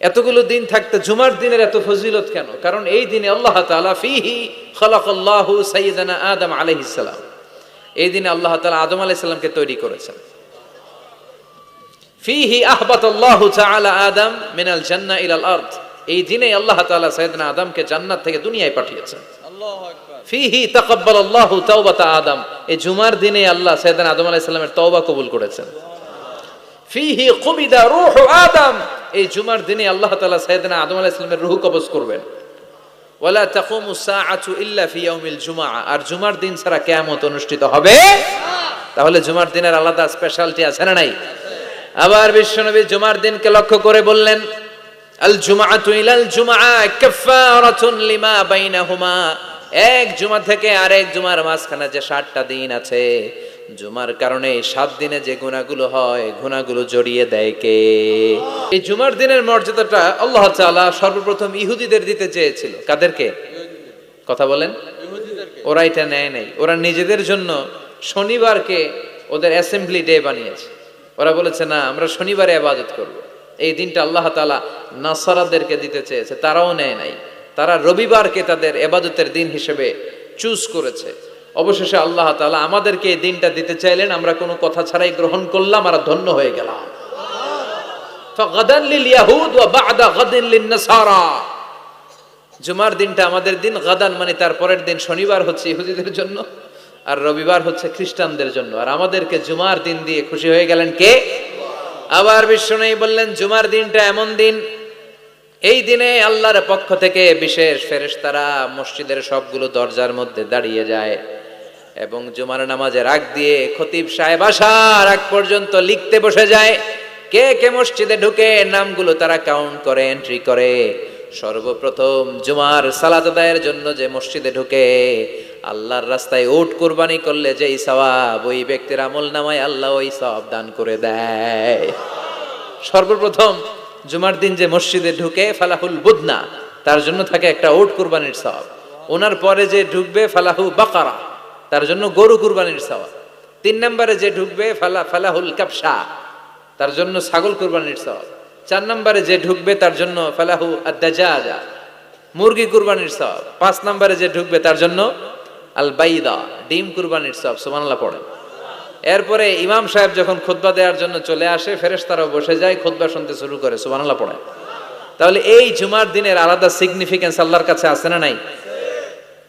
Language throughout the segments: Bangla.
এতগুলো দিন থাকতে জুমার দিনের এত ফজিলত কেন? কারণ এই দিনে আল্লাহ তাআলা ফিহি খালাকাল্লাহু আদম আলাইহিস এই দিনে আল্লাহ তাআলা আদম আলাইহিস সালামকে তৈরি করেছেন। ফিহি আহবাতাল্লাহু তাআলা আদম মিনাল জান্নাহ ইলাল আরদ। এই দিনে আল্লাহ তাআলা আদমকে জান্নাত থেকে দুনিয়ায় পাঠিয়েছেন। ফিহি তাওবাতা আদম। এই জুমার দিনে আল্লাহ সাইয়্যিদানা আদম আলাইহিস সালামের তওবা কবুল করেছেন। ফিহি কুবিদা রূহু আদম। এই জুমার দিনে আল্লাহ তালা সাইয়েদনা আদম আলাইহিস সালামের রূহ কবজ করবেন। তাকুমু ইল্লা আর জুমার দিন ছাড়া অনুষ্ঠিত হবে? তাহলে জুমার দিনের আলাদা স্পেশালিটি আছে না নাই? আবার বিশ্বনবী জুমার দিনকে লক্ষ্য করে বললেন, আল জুমআতু ইলাল জুমআ কাফফারাতুন লিমা বাইনাহুমা। এক জুমা থেকে আরেক জুমার মাঝখানে যে ষাটটা দিন আছে জুমার কারণে সাত দিনে যে গুণাগুলো হয়, গুণাগুলো জড়িয়ে দেয় কে? এই জুমার দিনের মর্যাদাটা আল্লাহ তাআলা সর্বপ্রথম ইহুদিদের দিতে চেয়েছিল। কাদেরকে? কথা বলেন। ওরা এটা নেয় নাই। ওরা নিজেদের জন্য শনিবারকে ওদের অ্যাসেম্বলি ডে বানিয়েছে। ওরা বলেছে, না, আমরা শনিবারে আবাদত করব। এই দিনটা আল্লাহ তাআলা নাসারাদেরকে দিতে চেয়েছে। তারাও নেয় নাই। তারা রবিবারকে তাদের এবাদতের দিন হিসেবে চুজ করেছে। অবশেষে আল্লাহ তালা আমাদেরকে এই দিনটা দিতে চাইলেন, আমরা কোনো কথা ছাড়াই গ্রহণ করলাম আর ধন্য হয়ে গেলাম। জুমার দিনটা আমাদের দিন, গাদান মানে তারপরের দিন, শনিবার হচ্ছে ইহুদিদের জন্য আর রবিবার হচ্ছে খ্রিস্টানদের জন্য। আর আমাদেরকে জুমার দিন দিয়ে খুশি হয়ে গেলেন কে? আবার বিশ্ব নেই বললেন, জুমার দিনটা এমন দিন, এই দিনে আল্লাহর পক্ষ থেকে বিশেষ ফেরেশতারা মসজিদের সবগুলো দরজার মধ্যে দাঁড়িয়ে যায়। এবং জুমার নামাজের আগ দিয়ে খতিব সাহেব আসার আগ পর্যন্ত লিখতে বসে যায়। কে কে মসজিদে ঢুকে নামগুলো তারা কাউন্ট করে এন্ট্রি করে। সর্বপ্রথম জুমার সালাত আদায়ের জন্য যে মসজিদে ঢুকে, আল্লাহর রাস্তায় ওট কুরবানি করলে যেই সওয়াব, ওই ব্যক্তির আমল নামায় আল্লাহ ওই সওয়াব দান করে দেয়। সর্বপ্রথম জুমার দিন যে মসজিদে ঢুকে ফালাহুল বুদনা, তার জন্য থাকে একটা ওট কুরবানির সওয়াব। ওনার পরে যে ঢুকবে ফালাহু বাকারা তার জন্য গরু কুরবানির সওয়াব। তিন নম্বরে যে ঢুকবে, ফালা, ফালাহুল কাপসা তার জন্য ছাগল কুরবানির সওয়াব। চার নম্বরে যে ঢুকবে, তার জন্য ফালাহু আদাজা মুরগি কুরবানির সওয়াব। পাঁচ নম্বরে যে ঢুকবে, তার জন্য আল বাইদা ডিম কুরবানির সওয়াব, সুবহানাল্লাহ পড়েন। এরপরে ইমাম সাহেব যখন খুতবা দেওয়ার জন্য চলে আসে ফেরেশ ফেরেশতারাও বসে যায়, খুতবা শুনতে শুরু করে, সুবহানাল্লাহ পড়ে তাহলে এই জুমার দিনের আলাদা সিগনিফিকেন্স আল্লাহর কাছে আছে না নাই?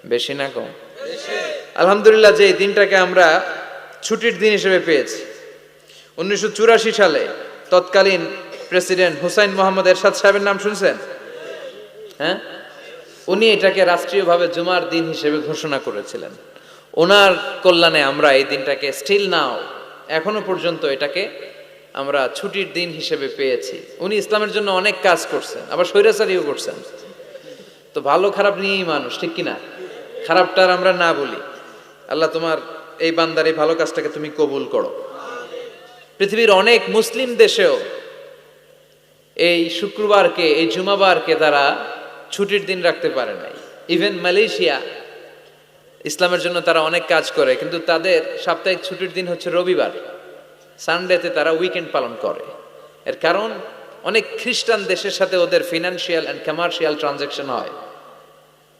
বেশি না কম? আলহামদুলিল্লাহ যে দিনটাকে আমরা ছুটির দিন হিসেবে পেয়েছি, উনিশশো চুরাশি সালে তৎকালীন প্রেসিডেন্ট হুসাইন মোহাম্মদ এরশাদ সাহেবের নাম শুনছেন? হ্যাঁ? উনি এটাকে রাষ্ট্রীয়ভাবে জুমার দিন হিসেবে ঘোষণা করেছিলেন। ওনার কল্যাণে আমরা এই দিনটাকে স্টিল নাও এখনও পর্যন্ত এটাকে আমরা ছুটির দিন হিসেবে পেয়েছি। উনি ইসলামের জন্য অনেক কাজ করছেন, আবার স্বৈরাচারীও করছেন। তো ভালো খারাপ নিয়েই মানুষ, ঠিক কিনা? খারাপটার আমরা না বলি। আল্লাহ তোমার এই বান্দার এই ভালো কাজটাকে তুমি কবুল করো। পৃথিবীর অনেক মুসলিম দেশেও এই শুক্রবারকে, এই জুমাবারকে তারা ছুটির দিন রাখতে পারে নাই। ইভেন মালয়েশিয়া, ইসলামের জন্য তারা অনেক কাজ করে, কিন্তু তাদের সাপ্তাহিক ছুটির দিন হচ্ছে রবিবার। সানডেতে তারা উইকেন্ড পালন করে। এর কারণ, অনেক খ্রিস্টান দেশের সাথে ওদের ফিনান্সিয়াল অ্যান্ড কমার্শিয়াল ট্রানজ্যাকশন হয়।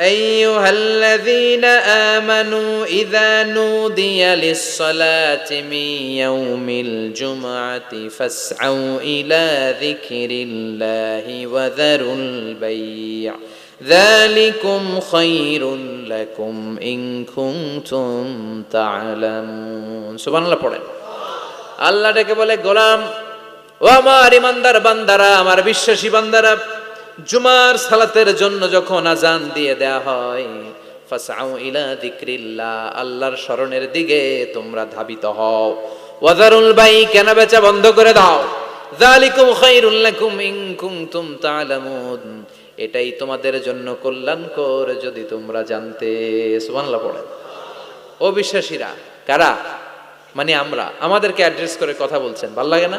আইয়ুহাল্লাযীনা আমানু ইযা নুদিয়া লিস-সালাতি মিন ইয়াউমিল জুমআতি ফাসআউ ইলা যিকরিল্লাহি ওয়া যারুল বাই' ذلكم خير لكم إن كنتم تعلمون سبحان الله পড়েন আল্লাহ ডেকে বলে গোলাম ও আমার ইমানদার বান্দারা আমার বিশ্বাসী বান্দারা জুমার সালাতের জন্য যখন আজান দিয়ে দেয়া হয় ফাসাউ ইলা যিকরিল্লাহ, আল্লাহর স্মরণের দিকে তোমরা ধাবিত হও। ওয়াজারুল বাই কেনা বেচা বন্ধ করে দাও। যালিকুম খায়রুল লাকুম ইন কুনতুম তা'লামুন এটাই তোমাদের জন্য কল্যাণকর যদি তোমরা জানতে। সুবহানাল্লাহ পড়েন। অবিশ্বাসীরা, কারা? মানে আমরা। আমাদেরকে অ্যাড্রেস করে কথা বলছেন। ভালো লাগে না?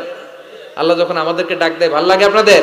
আল্লাহ যখন আমাদেরকে ডাক দেয়, ভালো লাগে আপনাদের?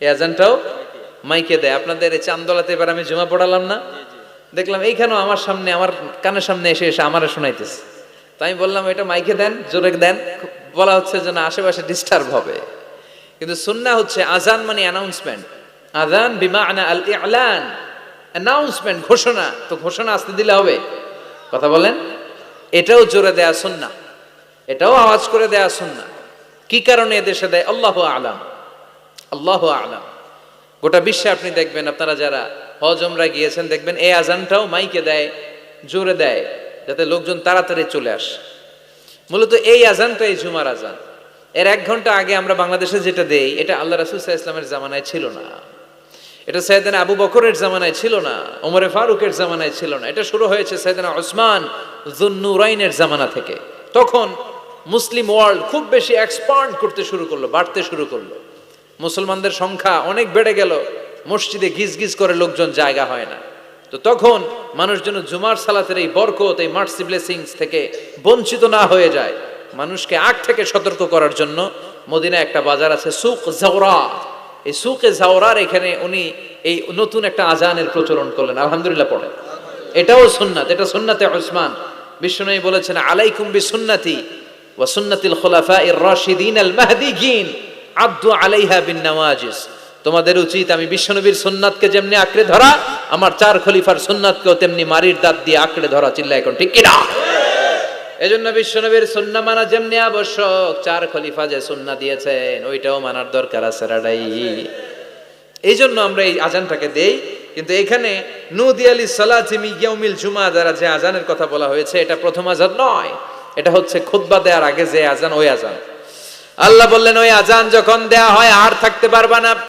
এই আজানটাও মাইকে দেয়। আপনাদের এই চান্দলাতে এবার আমি জমা পড়ালাম না। দেখলাম এইখানেও আমার সামনে আমার কানের সামনে এসে এসে আমারে শোনাইতেছে। তো আমি বললাম এটা মাইকে দেন জোরে দেন। বলা হচ্ছে যে না আশেপাশে ডিস্টার্ব হবে। কিন্তু সুন্না হচ্ছে আজান মানে অ্যানাউন্সমেন্ট আজান বিমা আনা আল ইলান। অ্যানাউন্সমেন্ট ঘোষণা। তো ঘোষণা আসতে দিলে হবে। কথা বলেন? এটাও জোরে দেয়া সুন্না। এটাও আওয়াজ করে দেয়া সুন্না। কি কারণে এদেশে দেয়? আল্লাহ আলাম। আল্লাহ আলাম। গোটা বিশ্বে আপনি দেখবেন, আপনারা যারা হজ ওমরা গিয়েছেন, দেখবেন এই আজানটাও মাইকে দেয়, জোরে দেয়, যাতে লোকজন তাড়াতাড়ি চলে আসে। মূলত এই আজানটা এই জুমার আজান এর এক ঘণ্টা আগে আমরা বাংলাদেশে যেটা দেই, এটা আল্লাহ রাসুল ইসলামের জামানায় ছিল না। এটা সৈয়দানা আবু বকরের জামানায় ছিল না, ওমরে ফারুকের জামানায় ছিল না। এটা শুরু হয়েছে সৈয়দানা ওসমান জুন্নুরাইনের জামানা থেকে। তখন মুসলিম ওয়ার্ল্ড খুব বেশি এক্সপান্ড করতে শুরু করল, বাড়তে শুরু করল। মুসলমানদের সংখ্যা অনেক বেড়ে গেল। মসজিদে গিজ গিজ করে লোকজন জায়গা হয় না। তো তখন মানুষ যেন জুমার সালাতের এই বরকত, এই মার্সি ব্লেসিংস থেকে বঞ্চিত না হয়ে যায়। মানুষকে আগ থেকে সতর্ক করার জন্য মদিনা একটা বাজার আছে, সুক জাওরা। এই সুকে জাওরার এখানে উনি এই নতুন একটা আজানের প্রচলন করলেন। আলহামদুলিল্লাহ পড়েন। এটাও সুন্নাত, এটা সুন্নাতে ওসমান। বিষ্ণু বলেছেন, আলাইকুম বি সুন্নাতি ওয়া সুন্নাতিল খুলাফা ইর রাশিদিন আল মাহদিগিন আব্দু আলাইহা বিন নওয়াজিস তোমাদের উচিত আমি বিশ্বনবীর সুন্নাতকে যেমনি আঁকড়ে ধরা, আমার চার খলিফার সুন্নাতকেও তেমনি মারির দাঁত দিয়ে আঁকড়ে ধরা চিল্লা এখন ঠিক কিনা? এজন্য বিশ্বনবীর সুন্না মানা যেমনি আবশ্যক, চার খলিফা যে সুন্না দিয়েছেন, ওইটাও মানার দরকার আছে রাডাই। এই জন্য আমরা এই আজানটাকে দেই, কিন্তু এখানে নুদি আলী সালাজিমি ইয়াউমিল জুমা দ্বারা যে আজানের কথা বলা হয়েছে, এটা প্রথম আজান নয়, এটা হচ্ছে খুতবা দেওয়ার আগে যে আজান, ওই আজান। আল্লাহ বললেন ওই আজান যখন দেয়া হয় আর থাকতে পারবা না।